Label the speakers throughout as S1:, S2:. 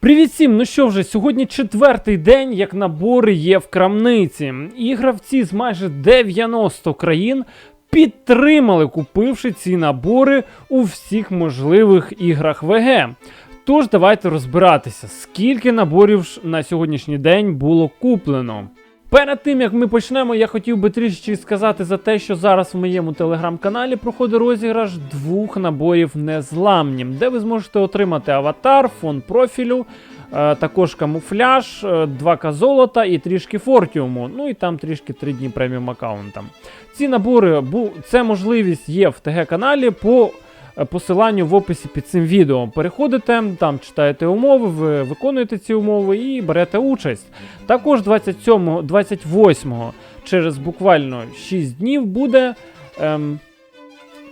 S1: Привіт всім! Ну що вже, сьогодні четвертий день, як набори є в крамниці. І гравці з майже 90 країн підтримали, купивши ці набори у всіх можливих іграх ВГ. Тож давайте розбиратися, скільки наборів на сьогоднішній день було куплено. Перед тим як ми почнемо, я хотів би трішечки сказати за те, що зараз в моєму телеграм-каналі проходить розіграш двох наборів незламні, де ви зможете отримати аватар, фон профілю, е, також камуфляж, е, 2К золота і трішки фортіуму. Ну і там трішки 3 дні преміум аккаунта. Ці набори, це можливість є в ТГ-каналі по е, посиланню в описі під цим відео. Переходите, там читаєте умови, ви виконуєте ці умови і берете участь. Також 27, 28 через буквально 6 днів буде ем,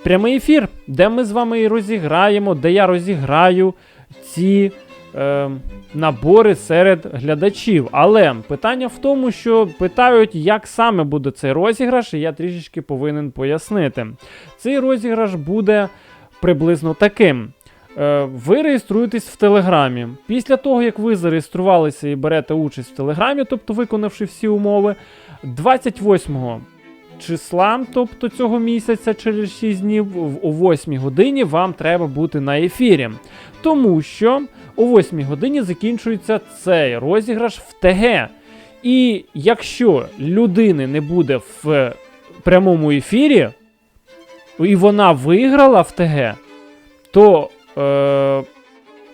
S1: прямий ефір, де ми з вами і розіграємо, де я розіграю ці ем, набори серед глядачів. Але питання в тому, що питають, як саме буде цей розіграш, і я трішечки повинен пояснити. Цей розіграш буде приблизно таким. Е, Ви реєструєтесь в Телеграмі. Після того, як ви зареєструвалися і берете участь в Телеграмі, тобто виконавши всі умови, 28 числа, тобто цього місяця, через 6 днів, о 8 годині вам треба бути на ефірі. Тому що о 8 годині закінчується цей розіграш в ТГ. І якщо людини не буде в прямому ефірі, і вона виграла в ТГ, то е,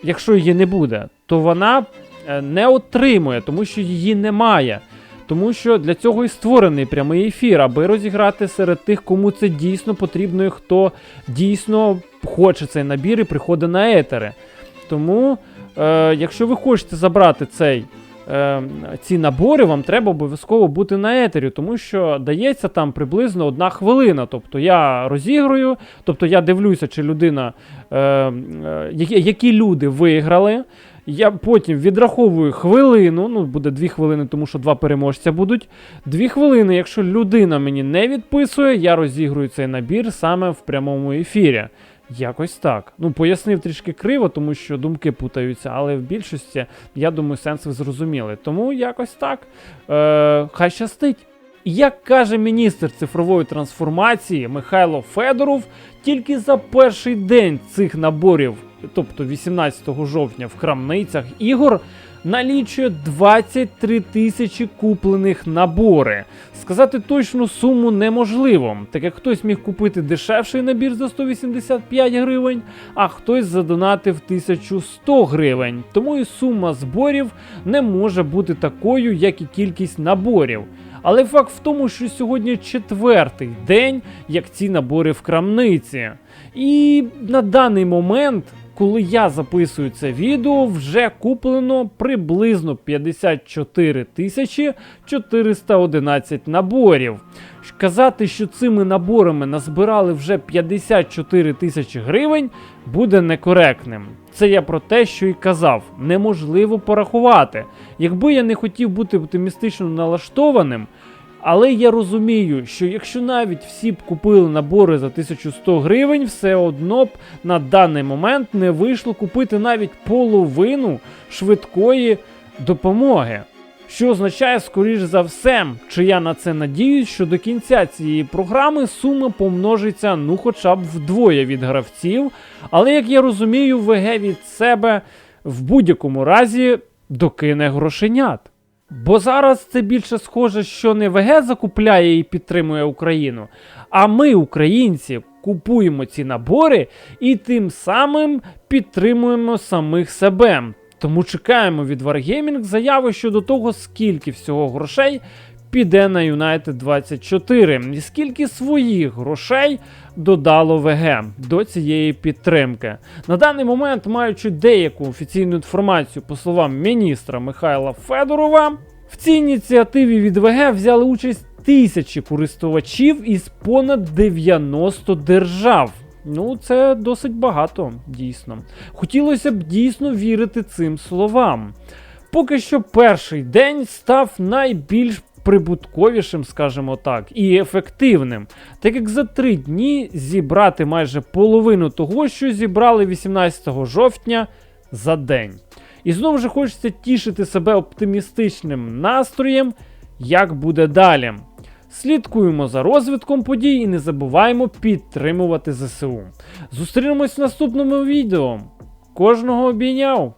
S1: якщо її не буде, то вона е, не отримує, тому що її немає. Тому що для цього і створений прямий ефір, аби розіграти серед тих, кому це дійсно потрібно і хто дійсно хоче цей набір і приходить на етери. Тому, е, якщо ви хочете забрати цей. Е, Ці набори вам треба обов'язково бути на етері, тому що дається там приблизно одна хвилина. Тобто я розіграю, тобто я дивлюся, чи людина, е, е, які, люди виграли. Я потім відраховую хвилину, ну буде дві хвилини, тому що два переможця будуть. Дві хвилини, якщо людина мені не відписує, я розіграю цей набір саме в прямому ефірі. Якось так. Ну, пояснив трішки криво, тому що думки путаються, але в більшості, я думаю, сенс ви зрозуміли. Тому якось так. Е, хай щастить. Як каже міністр цифрової трансформації Михайло Федоров, тільки за перший день цих наборів, тобто 18 жовтня в крамницях ігор, налічує 23 тисячі куплених набори. Сказати точну суму неможливо, так як хтось міг купити дешевший набір за 185 гривень, а хтось задонатив 1100 гривень. Тому і сума зборів не може бути такою, як і кількість наборів. Але факт в тому, що сьогодні четвертий день, як ці набори в крамниці. І на даний момент, коли я записую це відео, вже куплено приблизно 54 тисячі 411 наборів. Казати, що цими наборами назбирали вже 54 тисячі гривень, буде некоректним. Це я про те, що і казав, неможливо порахувати. Якби я не хотів бути оптимістично налаштованим, але я розумію, що якщо навіть всі б купили набори за 1100 гривень, все одно б на даний момент не вийшло купити навіть половину швидкої допомоги. Що означає, скоріш за все, чи я на це надіюсь, що до кінця цієї програми сума помножиться ну хоча б вдвоє від гравців. Але як я розумію, ВГ від себе в будь-якому разі докине грошенят. Бо зараз це більше схоже, що не ВГ закупляє і підтримує Україну, а ми, українці, купуємо ці набори і тим самим підтримуємо самих себе. Тому чекаємо від Wargaming заяви щодо того, скільки всього грошей піде на United 24, і скільки своїх грошей додало ВГ до цієї підтримки. На даний момент, маючи деяку офіційну інформацію, по словам міністра Михайла Федорова, в цій ініціативі від ВГ взяли участь тисячі користувачів із понад 90 держав. Ну, це досить багато, дійсно. Хотілося б дійсно вірити цим словам. Поки що перший день став найбільш прибутковішим, скажімо так, і ефективним, так як за три дні зібрати майже половину того, що зібрали 18 жовтня за день. І знову ж хочеться тішити себе оптимістичним настроєм, як буде далі. Слідкуємо за розвитком подій і не забуваємо підтримувати ЗСУ. Зустрінемось в наступному відео. Кожного обійняв!